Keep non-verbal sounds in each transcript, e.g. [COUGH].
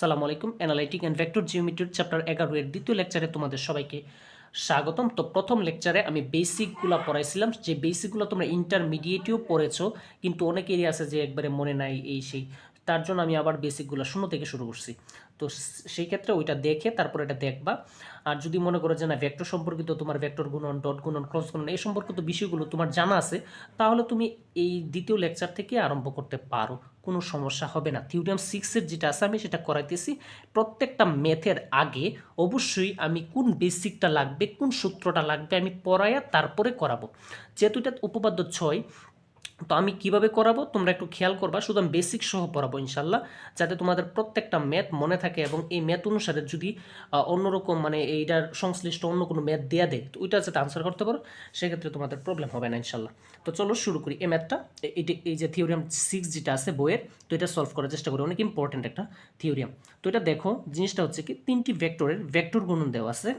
সালামু আলাইকুম analytic and vector জিওমেট্রির চ্যাপ্টার এগারো এর দ্বিতীয় লেকচারে তোমাদের সবাইকে স্বাগতম। তো প্রথম লেকচারে আমি বেসিকগুলো পড়াইছিলাম, যে বেসিকগুলো তোমরা ইন্টারমিডিয়েটেও পড়েছো, কিন্তু অনেকেরই আছে যে একবারে মনে নাই এই সেই তার জন্য আমি আবার বেসিকগুলো শূন্য থেকে শুরু করছি। তো সেই ক্ষেত্রে ওইটা দেখে তারপর এটা দেখবা। আর যদি মনে করো যে না ভেক্টর সম্পর্কিত তোমার ভেক্টর গুণন ডট গুণন ক্রস গুণন, এই সম্পর্কিত বিষয়গুলো তোমার জানা আছে, তাহলে তুমি এই দ্বিতীয় লেকচার থেকে আরম্ভ করতে পারো। কোনো সমস্যা হবে না। থিওরিয়াম সিক্সের যেটা আছে, আমি সেটা করাইতেছি। প্রত্যেকটা ম্যাথের আগে অবশ্যই আমি কোন বেসিকটা লাগবে, কোন সূত্রটা লাগবে আমি পড়াইয়া তারপরে করাবো। যেহেতু এটা উপপাদ্য ছয় তো আমি কীভাবে করাবো? তোমরা একটু খেয়াল করবা, শুধু আমি বেসিক সহ পড়াবো ইনশাল্লাহ, যাতে তোমাদের প্রত্যেকটা ম্যাথ মনে থাকে এবং এই ম্যাথ অনুসারে যদি অন্যরকম মানে এইটার সংশ্লিষ্ট অন্য কোনো ম্যাথ দেয়া দেয়, তো ওইটা যাতে আনসার করতে পারো, সেক্ষেত্রে তোমাদের প্রবলেম হবে না ইনশাল্লাহ। তো চলো শুরু করি এই ম্যাথটা এটি এই যে থিওরিয়াম সিক্স যেটা আছে বইয়ের, তো এটা সলভ করার চেষ্টা করি, অনেক ইম্পর্টেন্ট একটা থিওরিয়াম তো এটা দেখো, জিনিসটা হচ্ছে কি, তিনটি ভেক্টরের ভেক্টর গুণন দেওয়া আছে।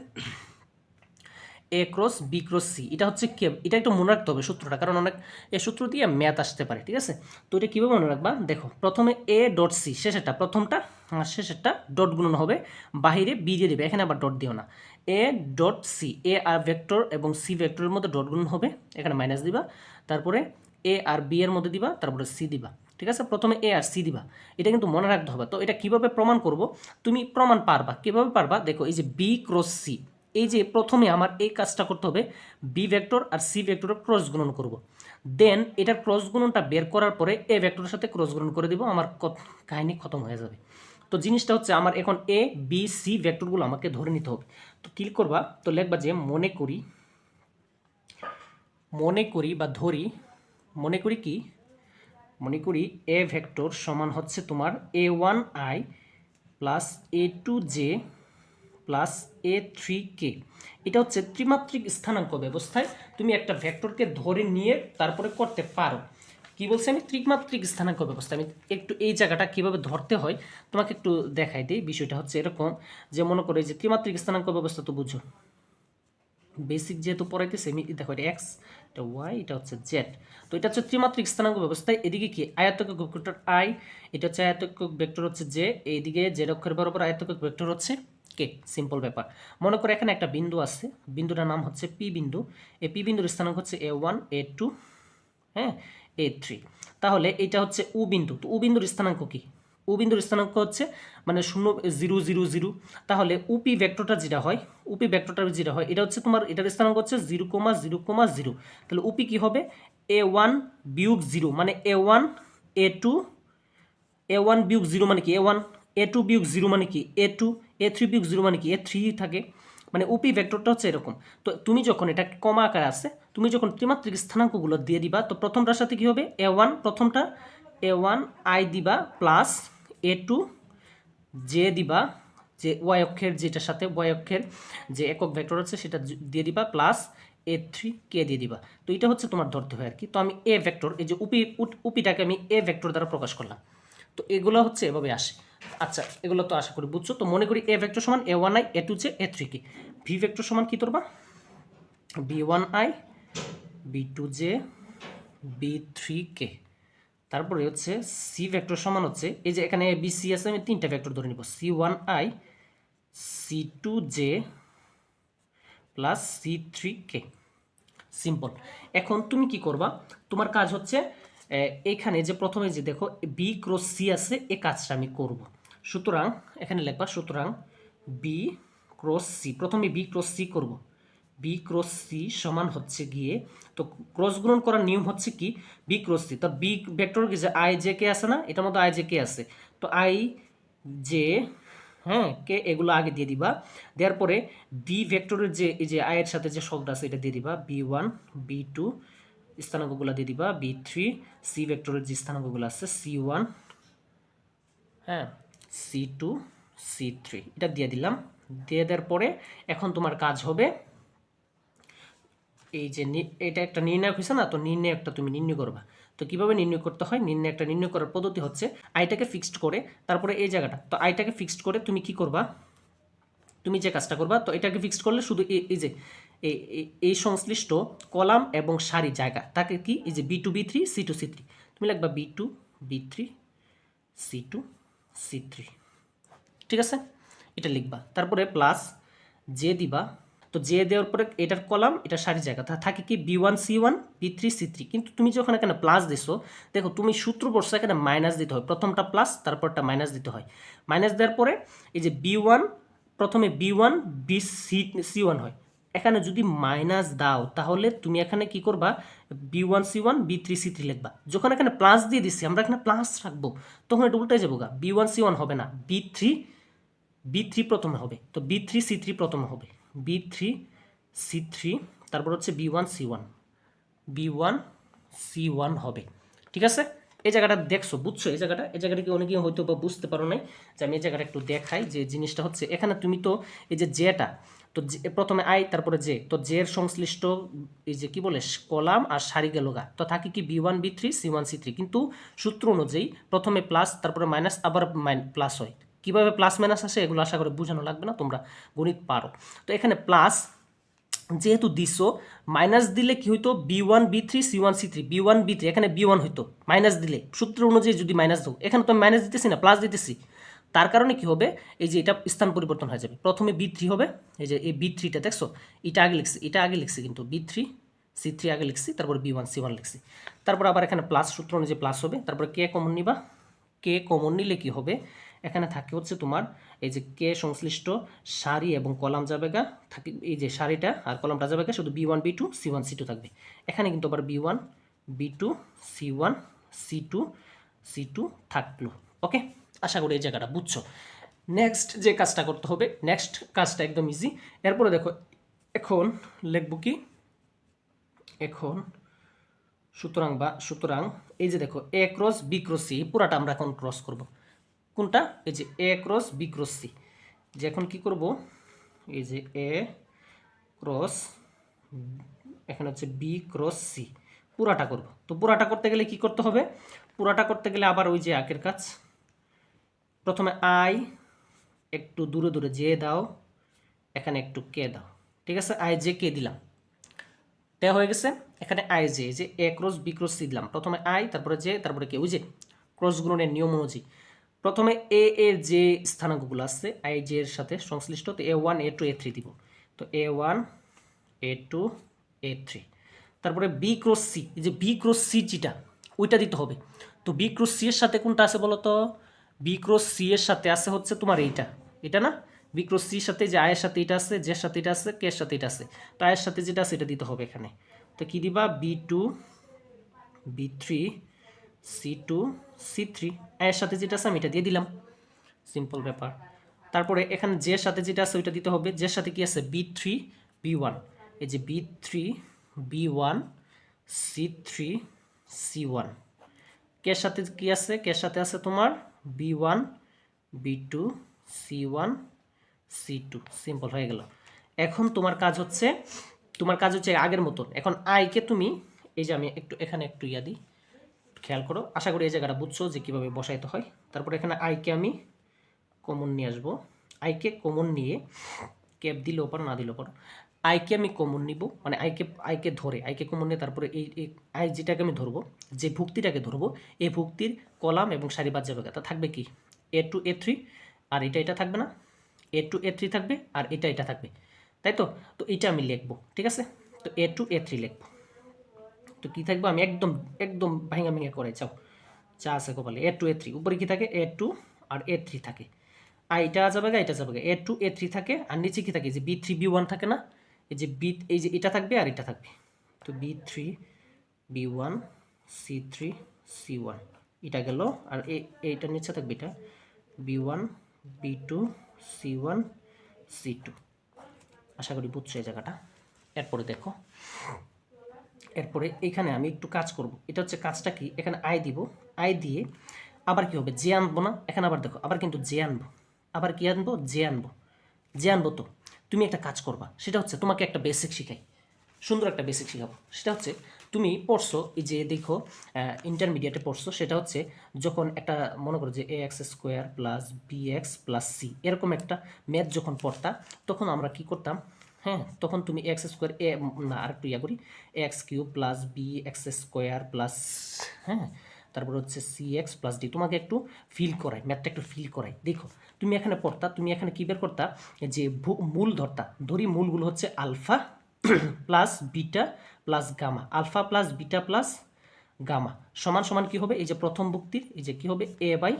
A cross B cross C এটা হচ্ছে কে? এটা একটু মনে রাখতে হবে সূত্রটা, কারণ অনেক এ সূত্র দিয়ে ম্যাথ আসতে পারে, ঠিক আছে? তো এটা কীভাবে মনে রাখবা? দেখো, প্রথমে এ ডট সি শেষেরটা, প্রথমটা শেষেরটা ডট গুণন হবে, বাহিরে বি দিয়ে দেবে, এখানে আবার ডট দিও না। এ ডট সি এ আর ভেক্টর এবং সি ভেক্টরের মধ্যে ডট গুণন হবে, এখানে মাইনাস দিবা, তারপরে এ আর বি এর মধ্যে দিবা, তারপরে সি দিবা, ঠিক আছে? প্রথমে এ আর সি দিবা, এটা কিন্তু মনে রাখতে হবে। তো এটা কীভাবে প্রমাণ করব? তুমি প্রমাণ পারবা, কীভাবে পারবা? দেখো, এই যে বি ক্রস সি এই যে প্রথমে আমার এই কাজটা করতে হবে বি ভেক্টর আর সি ভেক্টরের ক্রস গুণন করব। দেন এটার ক্রস গুণনটা বের করার পরে এ ভেক্টরের সাথে ক্রস গুণন করে দিব, আমার কাহিনী খতম হয়ে যাবে। তো জিনিসটা হচ্ছে আমার এখন এ বি সি ভেক্টরগুলো আমাকে ধরে নিতে হবে। তো ক্লিক করবা? তো লেখবা যে মনে করি মনে করি বা ধরি, মনে করি কি? মনে করি এ ভেক্টর সমান হচ্ছে তোমার A one I plus A two J plus A three K এটা হচ্ছে ত্রিমাত্রিক স্থানাঙ্ক ব্যবস্থায় তুমি একটা ভেক্টরকে ধরে নিয়ে তারপরে করতে পারো। কি বলছি আমি? ত্রিমাত্রিক স্থানাঙ্ক ব্যবস্থা। আমি একটু এই জায়গাটা কীভাবে ধরতে হয় তোমাকে একটু দেখাই দিই। বিষয়টা হচ্ছে এরকম যে মনে করো যে ত্রিমাত্রিক স্থানাঙ্ক ব্যবস্থা তো বুঝো। বেসিক যেহেতু পড়াইতেছে আমি দেখো এটা এক্স এটা ওয়াই এটা হচ্ছে জেড তো এটা হচ্ছে ত্রিমাত্রিক স্থানাঙ্ক ব্যবস্থায়। এদিকে কি? আয়তকক ভেক্টর আই এটা হচ্ছে আয়তকক ভেক্টর হচ্ছে জে এইদিকে জেড অক্ষের বরাবর আয়তকক ভেক্টর হচ্ছে কে? সিম্পল ব্যাপার মনে করো এখানে একটা বিন্দু আছে। বিন্দুটার নাম হচ্ছে পি বিন্দু। এই পি বিন্দুর স্থানাঙ্ক হচ্ছে এ ওয়ান এ টু হ্যাঁ? এ থ্রি তাহলে এটা হচ্ছে উ বিন্দু। তো উ বিন্দুর স্থানাঙ্ক কি? উ বিন্দুর স্থানাঙ্ক হচ্ছে মানে শূন্য জিরো জিরো জিরো তাহলে উপি ভেক্টরটা যেটা হয় উপি ভেক্টরটা যেটা হয়, এটা হচ্ছে তোমার, এটার স্থানাঙ্ক হচ্ছে zero comma zero comma zero তাহলে উপি কি হবে? এ ওয়ান বিয়োগ জিরো মানে A one A two A one বিয়োগ জিরো মানে কি? এ ওয়ান এ টু বিয়োগ জিরো মানে কি? এ টু এ থ্রি বিয়োগ জিরো মানে কি? এ থ্রি থাকে। মানে উপি ভেক্টরটা হচ্ছে এরকম। তো তুমি যখন এটা কমা আকারে আছে, তুমি যখন ত্রিমাত্রিক স্থানাঙ্কগুলো দিয়ে দিবা, তো প্রথমটার সাথে কি হবে? এ ওয়ান প্রথমটা এ ওয়ান আই দিবা প্লাস এ টু জে দিবা, যে ওয়াই অক্ষের যেটার সাথে ওয়াই অক্ষের যে একক ভেক্টর আছে, সেটা দিয়ে দিবা প্লাস এ থ্রি কে দিয়ে দিবা। তো এটা হচ্ছে তোমার ধরতে হয় আর কি তো আমি এ ভেক্টর এই যে উপি উপিটাকে আমি এ ভেক্টর দ্বারা প্রকাশ করলাম। তো এগুলো হচ্ছে এভাবে আসে। আচ্ছা এগুলো তো আশা করি বুঝছ। তো মনে করি এ ভেক্টর সমান A one I, A two J, A three K? V vector সমান কি ধরবা B? One I B two J B three K. তারপরে হচ্ছে সি ভেক্টর সমান হচ্ছে, এই যে এখানে বি, সি আছে, আমি তিনটা ভেক্টর ধরে নিব। C one I, C two J, plus C three K. Simple. এখন তুমি কি করবা? তোমার কাজ হচ্ছে এখানে যে প্রথমে যে দেখো বি ক্রস সি আছে, এ কাজটা আমি করব। সুতরাং, এখানে লেখবা, সুতরাং বি ক্রস সি প্রথমে বি ক্রস সি করব। বি ক্রস সি সমান হচ্ছে গিয়ে, তো ক্রস গ্রহণ করার নিয়ম হচ্ছে কি? বি ক্রস সি তো বি ভেক্টর কি যে আই জে কে আছে না? এটার মধ্যে আই জে কে আছে। তো আই জে হ্যাঁ কে এগুলো আগে দিয়ে দিবা। দেওয়ার পরে বি ভেক্টরের যে, এই যে আয়ের সাথে যে শব্দ আছে, এটা দিয়ে দিবা। বি ওয়ান বি টু স্থানাঙ্কগুলো দিয়ে দিবা বি থ্রি সি ভেক্টরের যে স্থানাঙ্কগুলো আছে সি ওয়ান হ্যাঁ সি টু সি থ্রি এটা দিয়ে দিলাম। দিয়ে দেওয়ার পরে এখন তোমার কাজ হবে এই যে এটা একটা নির্ণয় হয়েছে না, তো নির্ণয় একটা তুমি নির্ণয় করবা। তো কীভাবে নির্ণয় করতে হয়? নির্ণয়, একটা নির্ণয় করার পদ্ধতি হচ্ছে আইটাকে ফিক্সড করে, তারপরে এই জায়গাটা, তো আইটাকে ফিক্সড করে তুমি কি করবা? তুমি যে কাজটা করবা, তো এটাকে ফিক্সড করলে শুধু এই যে এই- সংশ্লিষ্ট কলাম এবং সারি জায়গা, তাকে কি? এই যে B two B three C two C three তুমি লিখবা B two B three C two C three ঠিক আছে? এটা লিখবা। তারপরে প্লাস জে দিবা। তো জে দেওয়ার পরে এটার কলাম, এটা সারি জায়গা। তা থাকে কি? B one C one B three C three কিন্তু তুমি যখন এখানে প্লাস দিছো, দেখো তুমি সূত্র পড়ছো, এখানে মাইনাস দিতে হয়। প্রথমটা প্লাস তারপরটা মাইনাস দিতে হয়। মাইনাস দেওয়ার পরে এই যে বি ওয়ান প্রথমে B one B C C one হয়। এখানে যদি মাইনাস দাও, তাহলে তুমি এখানে কি করবা? B one C one B three C three লিখবা। যখন এখানে প্লাস দিয়ে দিচ্ছি আমরা এখানে প্লাস রাখব, তখন এটা উল্টে যাব গা। বি ওয়ান সি ওয়ান হবে না বি থ্রি বি থ্রি প্রথমে হবে। তো বি থ্রি সি থ্রি প্রথমে হবে। বি থ্রি সি থ্রি তারপর হচ্ছে B one C one B one C one হবে। ঠিক আছে? এই জায়গাটা দেখছ, বুঝছ? এই জায়গাটা এই জায়গাটা কি অনেকেই হয়তো বা বুঝতে পারো নাই। যে আমি এই জায়গাটা একটু দেখাই, যে জিনিসটা হচ্ছে, এখানে তুমি তো এই যে জেটা তো প্রথমে আই, তারপরে জে। তো জের সংশ্লিষ্ট, এই যে কি বলে, কলাম আর সারি গেল গা। তো থাকে কি, B one, B three, C one, C three. কিন্তু সূত্র অনুযায়ী প্রথমে প্লাস, তারপরে মাইনাস, আবার প্লাস হয়। কীভাবে প্লাস মাইনাস আসে এগুলো আশা করে বোঝানো লাগবে না, তোমরা গণিত পারো। তো এখানে প্লাস যেহেতু দিছো, মাইনাস দিলে কি হইতো, B one, B three, C one, C three. B one, B three, এখানে বি ওয়ান হইতো। মাইনাস দিলে। সূত্র অনুযায়ী যদি মাইনাস দাও, এখানে তো আমি মাইনাস দিতেছি না, প্লাস দিতেছি। তার কারণে কি হবে? এই যে এটা স্থান পরিবর্তন হয়ে যাবে। প্রথমে বি থ্রি হবে। এই যে এই বি থ্রিটা দেখছ? এটা আগে লিখছি, এটা আগে লিখছি কিন্তু বি থ্রি সি থ্রি আগে লিখছি, তারপর বি ওয়ান সি ওয়ান লিখছি। তারপর আবার এখানে প্লাস সূত্র অনুযায়ী প্লাস হবে। তারপর কে কমন নিবা। কে কমন নিলে কি হবে? এখানে থাকে হচ্ছে তোমার এই যে কে সংশ্লিষ্ট সারি এবং কলাম যাবে গা, থাকে এই যে সারিটা আর কলামটা যাবে গা, শুধু B one B two C one C two থাকবে। এখানে কিন্তু আবার B one B two C one C two C two থাকল। ওকে আশা করি এই জায়গাটা বুঝছ। নেক্সট যে কাজটা করতে হবে নেক্সট কাজটা একদম ইজি এরপরে দেখো, এখন লিখব কি? এখন সুতরাং বা, সুতরাং এই যে দেখো A cross B cross C পুরাটা আমরা এখন ক্রস করব। কোনটা? এই যে A cross B cross C যে এখন কি করব? এই যে এ ক্রস এখানে হচ্ছে বি ক্রস সি পুরাটা করব। তো পুরাটা করতে গেলে কি করতে হবে? পুরাটা করতে গেলে আবার ওই যে আকের কাজ প্রথমে আই, একটু দূরে দূরে জে দাও, এখানে একটু কে দাও। ঠিক আছে? আই জে কে দিলাম। দেওয়া হয়ে গেছে, এখানে আই জে যে A cross B cross C দিলাম। প্রথমে আই, তারপরে জে তারপরে কে? ওই যে ক্রস নিয়ম অনুযায়ী। প্রথমে এ এর যে স্থানাঙ্কগুলো আছে, আই জে এর সাথে সংশ্লিষ্ট, তো A one, A two, A three দিব। তো A one, A two, A three. তারপরে বি ক্রস সি যে বি ক্রস সি যেটা, ওইটা দিতে হবে। তো বি ক্রস সি এর সাথে কোনটা আছে বলো তো বি ক্রস সি এর সাথে আছে হচ্ছে তোমার এইটা। এটা না? বি ক্রস সির সাথে যে আয়ের সাথে এটা আছে জের সাথে এটা আছে, কে এর সাথে এটা আছে। তো আয়ের সাথে যেটা আছে, এটা দিতে হবে এখানে। তো কি দিবা? B two, B three, C two, C three. আয়ের সাথে যেটা আছে, আমি এটা দিয়ে দিলাম। সিম্পল ব্যাপার। তারপরে এখানে জের সাথে যেটা আছে, ওইটা দিতে হবে। জের সাথে কি আছে? B three, B one. এই যে B three, B one, C three, C one. কের সাথে কি আছে? কের সাথে আছে তোমার? B one, B two, C one, C two. Simple হয়ে গেল। এখন তোমার কাজ হচ্ছে, তোমার কাজ হচ্ছে আগের মতন। এখন আইকে তুমি, এই যে আমি একটু, এখানে একটু ইয়া দিই, খেয়াল করো। আশা করি এই জায়গাটা বুঝছ যে কীভাবে বসাইতে হয়। তারপর এখানে আইকে আমি কমন নিয়ে আসব। আইকে কমন নিয়ে ক্যাপ দিলেও পারো, না দিলেও পারো। আইকে আমি কমন নিব মানে আইকে আইকে ধরে, আইকে কমন নিয়ে তারপরে এই আই যেটাকে আমি ধরবো, যে ভুক্তিটাকে ধরবো এই ভুক্তির কলাম এবং সারি বাদ যাবে তা থাকবে কি? এ টু এ থ্রি আর এটা এটা থাকবে না? এ টু এ থ্রি থাকবে, আর এটা এটা থাকবে। তাই তো? তো এটা আমি লিখব, ঠিক আছে? তো এ টু এ থ্রি লিখব। তো কী থাকবে? আমি একদম একদম ভাঙা ভেঙে করে, চাও। চা আছে কপালে। এ টু এ থ্রি উপরে কী থাকে? A two R A three থাকে। আর এটা যাবে গা, এটা যাবে গা। এ টু এ থ্রি থাকে, আর নিচে কী থাকে? যে বি থ্রি বি ওয়ান থাকে না? এই যে বি এই যে এটা থাকবে আর এটা থাকবে। তো B three B one C three C one এটা গেল আর এইটার নিচে থাকবে এটা। B one B two C one C two আশা করি বুঝছ এই জায়গাটা। এরপরে দেখো। এরপরে এখানে আমি একটু কাজ করব। এটা হচ্ছে কাজটা কি? এখানে আই দিব। আই দিয়ে আবার কি হবে? জে আনব না? এখানে আবার দেখো, আবার কিন্তু জে আনব। আবার কি আনব? জে আনব। জে আনব তো। তুমি একটা কাজ করবা। সেটা হচ্ছে তোমাকে একটা বেসিক শিখাই। সুন্দর একটা বেসিক শেখাবো। সেটা হচ্ছে তুমি পড়ছো এই যে দেখো ইন্টারমিডিয়েটে পড়ছো, সেটা হচ্ছে যখন একটা, মনে করো যে A X square plus B X plus C এরকম একটা ম্যাথ যখন পড়তা, তখন আমরা কি করতাম? হ্যাঁ তখন তুমি এক্স স্কোয়ার এ না আর ইয়া করি X cube plus B X square plus হ্যাঁ তারপর হচ্ছে সি এক্স প্লাস ডি তোমাকে একটু ফিল করাই ম্যাথটা একটু ফিল করাই। দেখো, তুমি এখানে পড়তা, তুমি এখানে কী বের করতা? যে মূল ধরতা, ধরি মূলগুলো হচ্ছে alpha [CLEARS THROAT] plus beta plus gamma. Alpha plus beta plus gamma. সমান সমান কি হবে? এই যে প্রথম ভুক্তির, এই যে কি হবে? এ বাই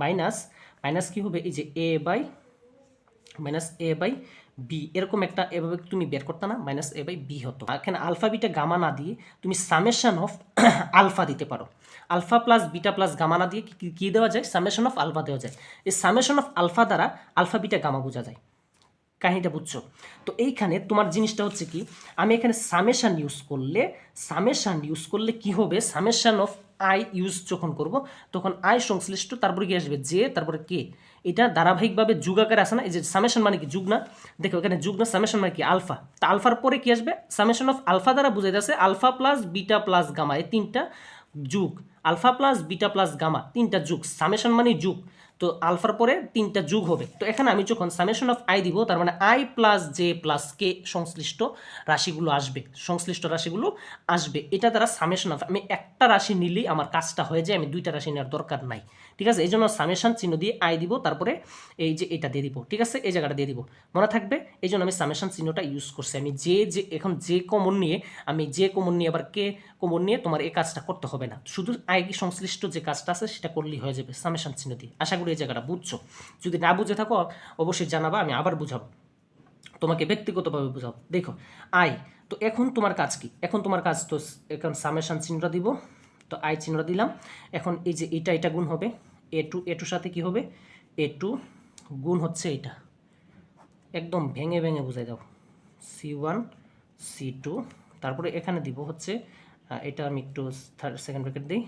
মাইনাস মাইনাস কি হবে? এই যে A by minus A by B, এরকম একটা এভাবে তুমি বের করতে না মাইনাস এ বাই বি হতো। এখানে আলফা বিটা গামা না দিয়ে তুমি সামেশন অফ আলফা দিতে পারো। Alpha plus beta plus gamma না দিয়ে কি- দেওয়া যায়? সামেশন অফ আলফা দেওয়া যায়। এই সামেশন অফ আলফা দ্বারা আলফা বিটা গামা বোঝা যায়। কাহিনীটা বুঝছ? তো এইখানে তোমার জিনিসটা হচ্ছে কি, আমি এখানে সামেশান ইউজ করলে সামেশান ইউজ করলে কি হবে? সামেশান অফ আই ইউজ যখন করব, তখন আই সংশ্লিষ্ট, তারপরে কি আসবে? যে তারপরে কে এটা ধারাবাহিকভাবে যুগ আকারে আসে না, এই যে সামেশন মানে কি যুগ না? দেখো, এখানে যুগ না সামেশন মানে কি আলফা তা আলফার পরে কি আসবে? সামেশন অফ আলফা দ্বারা বুঝাই যাচ্ছে alpha plus beta plus gamma এই তিনটা যুগ। Alpha plus beta plus gamma তিনটা যুগ। সামেশন মানে যুগ। তো আলফার পরে তিনটা যুগ হবে। তো এখানে আমি যখন সামেশন অফ আই দিব, তার মানে I plus J plus K সংশ্লিষ্ট রাশিগুলো আসবে। সংশ্লিষ্ট রাশিগুলো আসবে। এটা দ্বারা সামেশন অফ আমি একটা রাশি নিলেই আমার কাজটা হয়ে যায়, আমি দুইটা রাশি নেওয়ার দরকার নাই। ঠিক আছে? এই জন্য সামেশন চিহ্ন দিয়ে আই দিব, তারপরে এই যে এটা দিয়ে দিব। ঠিক আছে? এই জায়গাটা দিয়ে দিব। মনে থাকবে? এই জন্য আমি সামেশন চিহ্নটা ইউজ করছি। আমি যে যে এখন যে কমন নিয়ে, আমি যে কমন নিয়ে আবার কে কমন নিয়ে তোমার এই কাজটা করতে হবে না। শুধু আই সংশ্লিষ্ট যে কাজটা আছে সেটা করলেই হয়ে যাবে, সামেশন চিহ্ন দিয়ে। আশা করি এই জায়গাটা বুঝছ। যদি না বুঝে থাকো, অবশ্যই জানাবা, আমি আবার বুঝাবো। তোমাকে ব্যক্তিগতভাবে বোঝাবো। দেখো, আই, তো এখন তোমার কাজ কি? এখন তোমার কাজ তো এখন সামেশন চিহ্নটা দিব। তো আই চিহ্নটা দিলাম। এখন এই যে এটা এটা গুণ হবে। এ টু, এ টুর সাথে কি হবে? এ টু গুণ হচ্ছে এটা। একদম ভেঙে ভেঙে বুঝাই দাও। সি ওয়ান, সি টু, তারপরে এখানে দিব হচ্ছে এটা আমি একটু থার্ড সেকেন্ড ব্র্যাকেট দিই।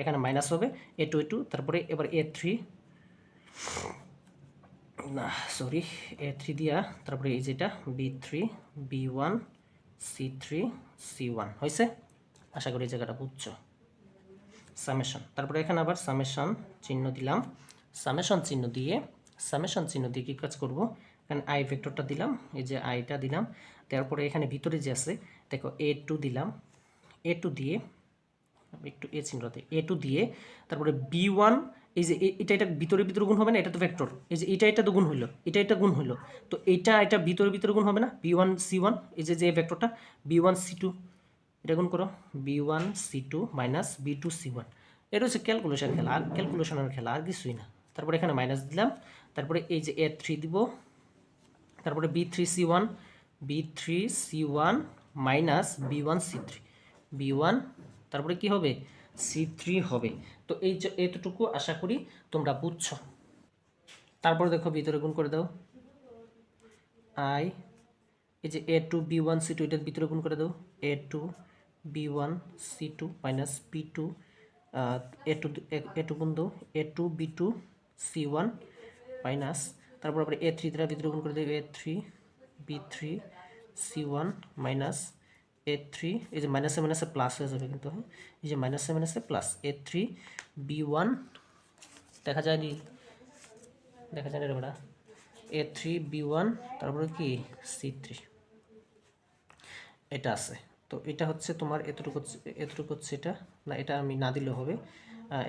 এখানে মাইনাস হবে এ টু এ টু তারপরে এবার এ থ্রি না সরি এ থ্রি দিয়া, তারপরে এই যেটা B three B one C three C one হয়েছে আশা করি জায়গাটা বুঝছ। সামেশন তারপরে এখানে আবার সামেশন চিহ্ন দিলাম। সামেশন চিহ্ন দিয়ে সামেশন চিহ্ন দিয়ে কী কাজ করব? এখানে আই ভেক্টরটা দিলাম, এই যে আইটা দিলাম। তারপরে এখানে ভিতরে যে আছে, দেখো এ টু দিলাম। এ টু দিয়ে একটু এ চিহ্ন দিই এ টু দিয়ে তারপরে বি ওয়ান এই যে এটা এটা ভিতরে ভিতরে গুণ হবে না, এটা তো ভেক্টর, এই যে এটা এটা তো গুণ হইল, এটা এটা গুণ হইল, তো এটা এটা ভিতরে ভিতরে গুণ হবে না বি ওয়ান সি ওয়ান এই যে যে ভেক্টরটা বি ওয়ান সি টু এটা গুণ করো B one C two minus B two C one এটা হচ্ছে ক্যালকুলেশন খেলা, আর ক্যালকুলেশনের খেলা আর কিছুই না, তারপরে এখানে মাইনাস দিলাম, তারপরে এই যে এ থ্রি দিব, তারপরে B three C one B three C one minus B one C three B one, তারপরে কি হবে? সি থ্রি হবে। তো এই এতটুকু আশা করি তোমরা বুঝছ। তারপরে দেখো ভিতরে গুণ করে দাও। আই, এই যে A two B one, C two, এটার ভিতরে গুণ করে দাও। A two B one, C two minus B two A two A two গুণ দাও। A two B two, C one minus, তারপর এ থ্রি দ্বারা ভিতরে গুণ করে দেবে A three B three, C one minus A three এই যে মাইনাসে মাইনাসে প্লাস হয়ে যাবে কিন্তু হ্যাঁ এই যে মাইনাসে মাইনাসে plus A three B one দেখা যায়নি। দেখা যায় না রে বেটা। এ থ্রি বি ওয়ান তারপরে কি? সি থ্রি এটা আছে। তো এটা হচ্ছে তোমার এতটুকু এতটুকু হচ্ছে এটা। না, এটা আমি না দিলেও হবে।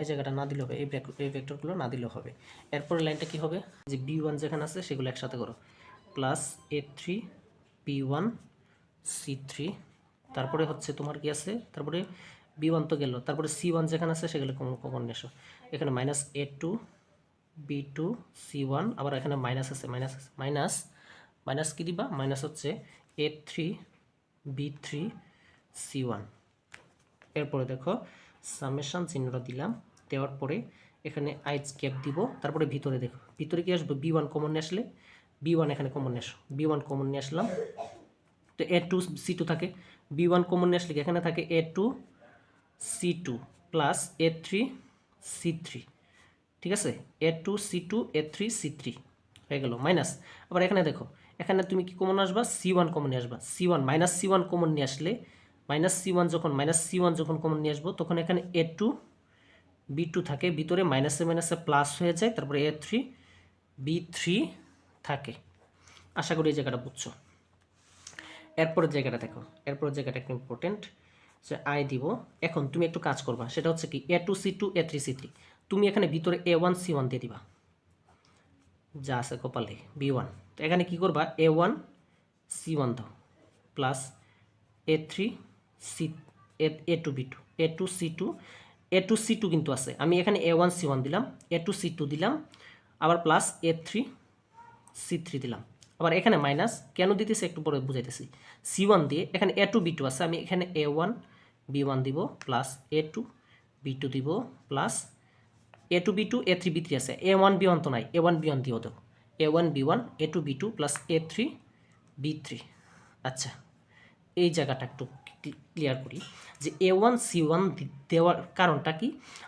এই জায়গাটা না দিলেও হবে। এই এই ভেক্টরগুলো না দিলেও হবে। এরপরে লাইনটা কি হবে? যে বি ওয়ান যেখানে আছে, সেগুলো একসাথে করো। Plus A three B one C three তারপরে হচ্ছে তোমার কি আছে? তারপরে বি ওয়ান তো গেল। তারপরে সি ওয়ান যেখানে আছে, সেগুলো কমন এসো। এখানে minus A two B two C one আবার এখানে মাইনাস আছে মাইনাস আছে। মাইনাস মাইনাস কী দিবা? মাইনাস হচ্ছে A three B three C one এরপরে দেখো সামেশান চিহ্নটা দিলাম। দেওয়ার পরে এখানে আইজ গ্যাপ দিব। তারপরে ভিতরে দেখো, ভিতরে কি আসবে? বি ওয়ান কমন নিয়ে আসলে? বি ওয়ান এখানে কমন নিয়ে আসো বি ওয়ান কমন নিয়ে আসলাম। তো এ টু সি টু থাকে। বি ওয়ান কমন নিয়ে আসলে এখানে থাকে A two C two plus A three C three ঠিক আছে? A two C two A three C three হয়ে গেল মাইনাস আবার এখানে দেখো, এখানে তুমি কি কমন আসবা? সি ওয়ান কমন নিয়ে আসবা। C one minus C one common নিয়ে আসলে মাইনাস সি ওয়ান যখন মাইনাস সি ওয়ান যখন কমন নিয়ে আসব, তখন এখানে এ টু বি টু থাকে। ভিতরে মাইনাসে মাইনাসে প্লাস হয়ে যায়, তারপরে এ থ্রি বি থ্রি থাকে। আশা করি এই জায়গাটা বুঝছ। এরপরের জায়গাটা দেখো। এরপরের জায়গাটা একটু ইম্পর্টেন্ট যে আই দিব। এখন তুমি একটু কাজ করবা। সেটা হচ্ছে কি A two C two A three C three তুমি এখানে ভিতরে এ ওয়ান সি ওয়ান দিয়ে দিবা। যা আছে কপালে বি ওয়ান তো এখানে কী করবা? এ ওয়ান সি ওয়ান দাও। Plus A three C A two B two A two C two A two C two কিন্তু আছে। আমি এখানে এ ওয়ান সি ওয়ান দিলাম। এ টু সি টু দিলাম। আবার plus A three C three দিলাম। আবার এখানে মাইনাস কেন দিতেছে একটু পরে বুঝাইতেছি। সি ওয়ান দিয়ে এখানে এ টু বি টু আছে, আমি এখানে এ ওয়ান বি ওয়ান দিব plus A two B two দিব plus A two B two A three B three আছে। এ ওয়ান বি ওয়ান তো নাই এ ওয়ান বি ওয়ান দিও তো। A one B one A two B two plus A three B three আচ্ছা এই জায়গাটা একটু ক্লিয়ার করি যে এ ওয়ান সি ওয়ান দেওয়ার কারণটা কি?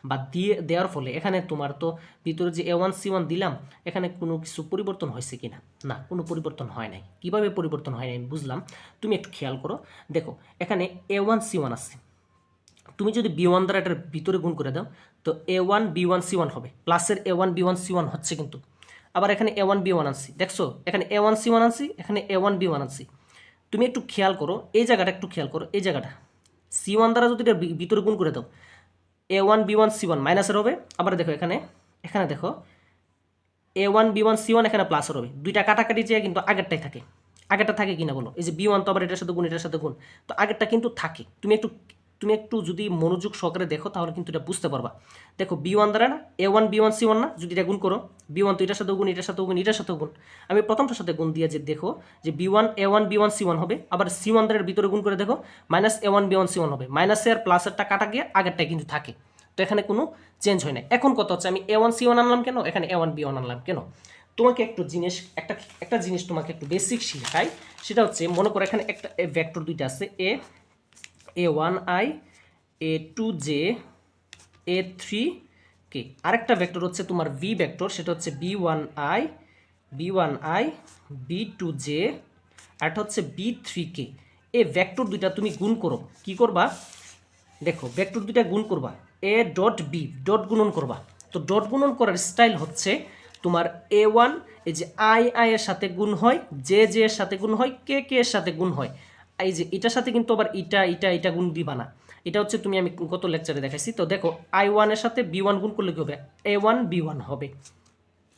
বা দিয়ে দেওয়ার ফলে এখানে তোমার তো ভিতরে যে এ ওয়ান সি ওয়ান দিলাম, এখানে কোনো কিছু পরিবর্তন হয়েছে কি না না কোনো পরিবর্তন হয় নাই। কীভাবে পরিবর্তন হয় নাই বুঝলাম। তুমি একটু খেয়াল করো। দেখো, এখানে এ ওয়ান সি ওয়ান আছে। তুমি যদি বি ওয়ান দ্বারা এটার ভিতরে গুণ করে দাও, তো A one B one C one হবে। প্লাসের A one B one C one হচ্ছে কিন্তু। আবার এখানে এ ওয়ান বি ওয়ান আনছি। দেখছ? এখানে এ ওয়ান সি ওয়ান আনছি, এখানে এ ওয়ান বি ওয়ান আনছি। তুমি একটু খেয়াল করো, এই জায়গাটা একটু খেয়াল করো, এই জায়গাটা। সি ওয়ান দ্বারা যদি এটা ভিতরে গুণ করে দাও A one B one C one মাইনাসের হবে। আবার দেখো এখানে এখানে দেখো A one B one C one এখানে প্লাসের হবে। দুইটা কাটাকাটি যে কিন্তু আগেরটাই থাকে। আগেরটা থাকে কিনা বলো? এই যে বি ওয়ান তো আবার এটার সাথে গুণ, এটার সাথে গুণ। তো আগেরটা কিন্তু থাকে। তুমি একটু তুমি একটু যদি মনোযোগ সহকারে দেখো, তাহলে কিন্তু এটা বুঝতে পারবা। দেখো বি ওয়ান দ্বারা না A one B one C one না, যদি এটা গুণ করো বি ওয়ান তো এটার সাথে গুণ, এটার সাথে গুণ, এটার সাথে গুণ। আমি প্রথমটার সাথে গুণ দিয়ে যে দেখো, যে B one A one B one C one হবে, আবার সি ওয়ান দ্বারা ভিতরে গুণ করে দেখো minus A one B one C one হবে। মাইনাসে আর প্লাসেরটা কাটা গিয়ে আগেরটাই কিন্তু থাকে। তো এখানে কোনো চেঞ্জ হয় না এখন কত হচ্ছে, আমি এ ওয়ান সি ওয়ান আনলাম কেন? এখানে এ ওয়ান বি ওয়ান আনলাম কেন? তোমাকে একটু জিনিস, একটা একটা জিনিস তোমাকে একটু বেসিক শেখাই। সেটা হচ্ছে, মনে করো এখানে একটা ভেক্টর দুইটা আছে A A one I A two J A three K আরেকটা ভেক্টর হচ্ছে তোমার ভি ভেক্টর সেটা হচ্ছে B one I B one I B two J আরেকটা হচ্ছে বি থ্রি কে এই ভেক্টর দুইটা তুমি গুণ করো। কি করবা? দেখো ভেক্টর দুইটা গুণ করবা। এ ডট বি ডট গুণন করবা। তো ডট গুণন করার স্টাইল হচ্ছে তোমার এ ওয়ান এই যে আই আই এর সাথে গুণ হয় জে জে এর সাথে গুণ হয় কে কে এর সাথে গুণ হয়। এই যে এটার সাথে কিন্তু আবার ইটা ইটা এটা গুণ দিবা না। এটা হচ্ছে তুমি আমি গত লেকচারে দেখাইছি। তো দেখো আই ওয়ানের সাথে বি ওয়ান গুণ করলে কি হবে? এ ওয়ান বি ওয়ান হবে।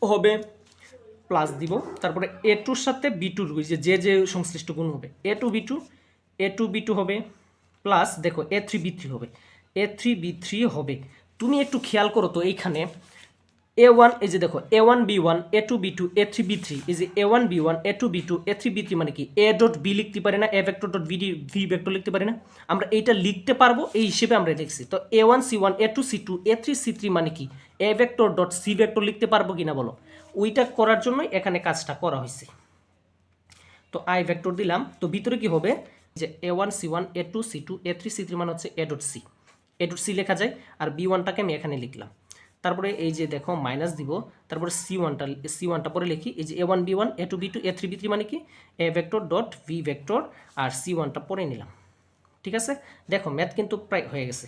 হবে প্লাস দিব। তারপরে এ টুর সাথে বি টুর যে যে যে সংশ্লিষ্ট গুণ হবে। A two B two A two B two হবে প্লাস দেখো এ থ্রি বি থ্রি হবে। এ থ্রি বি থ্রি হবে। তুমি একটু খেয়াল করো তো এইখানে এ ওয়ান এই যে দেখো A one B one A two B two A three B three এই যে A one B one A two B two A three B three মানে কি? এ ডট বি লিখতে পারি না A vector dot B B vector লিখতে পারি না। আমরা এইটা লিখতে পারব, এই হিসেবে আমরা লিখছি। তো A one C one A two C two A three C three মানে কি? A vector dot C vector লিখতে পারব কিনা বলো? ওইটা করার জন্যই এখানে কাজটা করা হয়েছে। তো আই ভেক্টর দিলাম, তো ভিতরে কি হবে? যে A one C one A two C two A three C three মানে হচ্ছে A dot C A dot C লেখা যায়, আর বি ওয়ানটাকে আমি এখানে লিখলাম। তারপরে এই যে দেখো মাইনাস দিব, তারপরে সি ওয়ানটা সি ওয়ানটা পরে লিখি, এই যে A one B one A two B two A three B three মানে কি? A vector dot B vector R C ওয়ানটা পরে নিলাম। ঠিক আছে? দেখো ম্যাথ কিন্তু প্রায় হয়ে গেছে।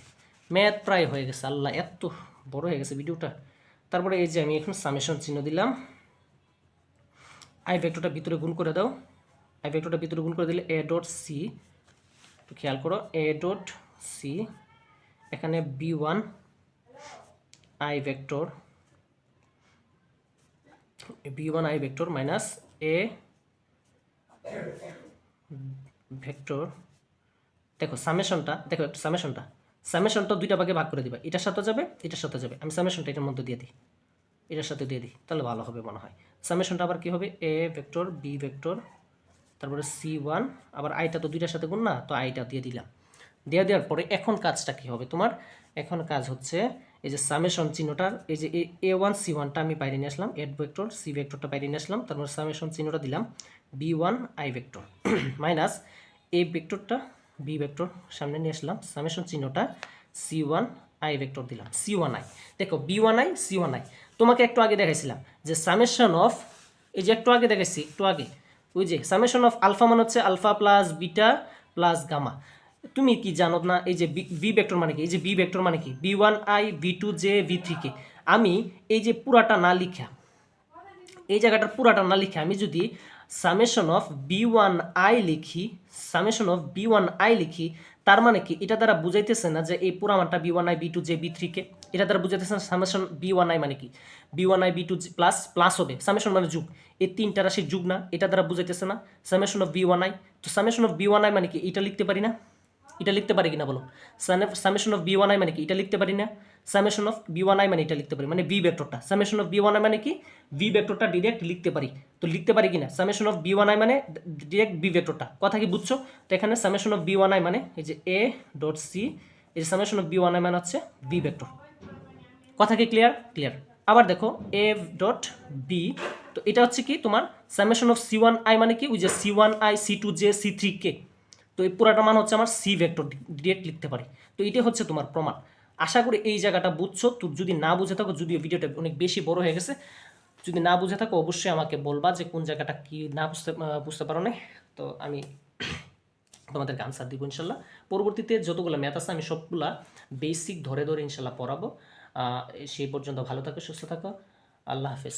ম্যাথ প্রায় হয়ে গেছে, আল্লাহ, এত বড় হয়ে গেছে ভিডিওটা তারপরে এই যে আমি এখন সামেশন চিহ্ন দিলাম। আই ভেক্টরটা ভিতরে গুণ করে দাও। আই ভেক্টরটা ভিতরে গুণ করে দিলে এ ডট সি একটু খেয়াল করো এ ডট সি এখানে B one I vector, B one I vector minus A vector. দেখো সামেশনটা, দেখো একটু সামেশনটা। সামেশনটা দুইটা ভাগে ভাগ করে দিবা। এটার সাথে যাবে, এটার সাথে যাবে। আমি সামেশনটা এটার মধ্যে দিয়ে দিই। এটার সাথে দিয়ে দিই, তাহলে ভালো হবে মনে হয়। সামেশনটা আবার কি হবে? এ ভেক্টর, বি ভেক্টর, তারপরে সি ওয়ান। আবার আইটা তো দুইটার সাথে গুণ না, তো আইটা দিয়ে দিলাম। দিয়ে দেওয়ার পরে এখন কাজটা কি হবে তোমার? এখন কাজ হচ্ছে এই যে সামেশন চিহ্নটার, এই যে এ ওয়ান, সি ওয়ানটা আমি বাইরে নিয়ে আসলাম, এড ভেক্টর, সি ভেক্টরটা বাইরে নিয়ে আসলাম তারপর সামেশন চিহ্নটা দিলাম, B one, I vector, [CLEARS THROAT] minus A ভেক্টরটা, B vector সামনে নিয়ে আসলাম, সামেশন চিহ্নটা, সি ওয়ান, আই ভেক্টর দিলাম, সি ওয়ান আই, দেখো, B one I, C one I, তোমাকে একটু আগে দেখাইছিলাম যে সামেশন অফ, এই যে একটু আগে দেখাইছি, একটু আগে, ওই যে সামেশন অফ আলফা মানে হচ্ছে alpha plus beta plus gamma তুমি কি জানো না এই যে বি ভেক্টর মানে কি? এই যে বি ভেক্টর মানে কি? B one I B two J B three K আমি এই যে পুরাটা না লিখা, এই জায়গাটার পুরাটা না লিখে আমি যদি summation of B one I লিখি summation of B one I লিখি, তার মানে কি? এটা দ্বারা বুঝাইতেছে না যে এই পুরো আমারটা B one I B two J B থ্রিকে এটা দ্বারা বুঝাইতেছে না সামেশন বি ওয়ান আই মানে কি? B one I B two plus plus হবে। সামেশন মানে যুগ। এই তিনটা রাশির যুগ না, এটা দ্বারা বুঝাইতেছে না। Summation of B one I তো summation of B one I মানে কি? এটা লিখতে পারি না? এটা লিখতে পারি কিনা বলো? Summation of B one I মানে কি? এটা লিখতে পারি না। Summation of B one I মানে এটা লিখতে পারি। মানে B ভেক্টরটা। Summation of B one I মানে কি? বি ভেক্টরটা ডিরেক্ট লিখতে পারি। তো লিখতে পারি কিনা? Summation of B one I মানে ডিরেক্ট বি ভেক্টরটা। কথা কি বুঝছ? তো এখানে summation of B one I মানে এই যে এ ডট সি, এই যে summation of B one I মানে হচ্ছে বি ভেক্টর। কথা কি ক্লিয়ার ক্লিয়ার আবার দেখো, এ ডট বি, তো এটা হচ্ছে কি তোমার summation of C one I মানে কি? ওই যে C one I, C two J, C three K. তো এই পুরাটা মান হচ্ছে আমার সি ভেক্টর ডিরেক্ট লিখতে পারি। তো এটা হচ্ছে তোমার প্রমাণ। আশা করি এই জায়গাটা বুঝছ। তো যদি না বুঝে থাকো, যদিও ভিডিওটা অনেক বেশি বড় হয়ে গেছে, যদি না বুঝে থাকো, অবশ্যই আমাকে বলবা যে কোন জায়গাটা কি না বুঝতে বুঝতে পারো না তো আমি তোমাদেরকে আনসার দিব ইনশাল্লাহ। পরবর্তীতে যতগুলো ম্যাথ আছে, আমি সবগুলা বেসিক ধরে ধরে ইনশাল্লাহ পড়াবো। সেই পর্যন্ত ভালো থাকো, সুস্থ থাকো। আল্লাহ হাফেজ।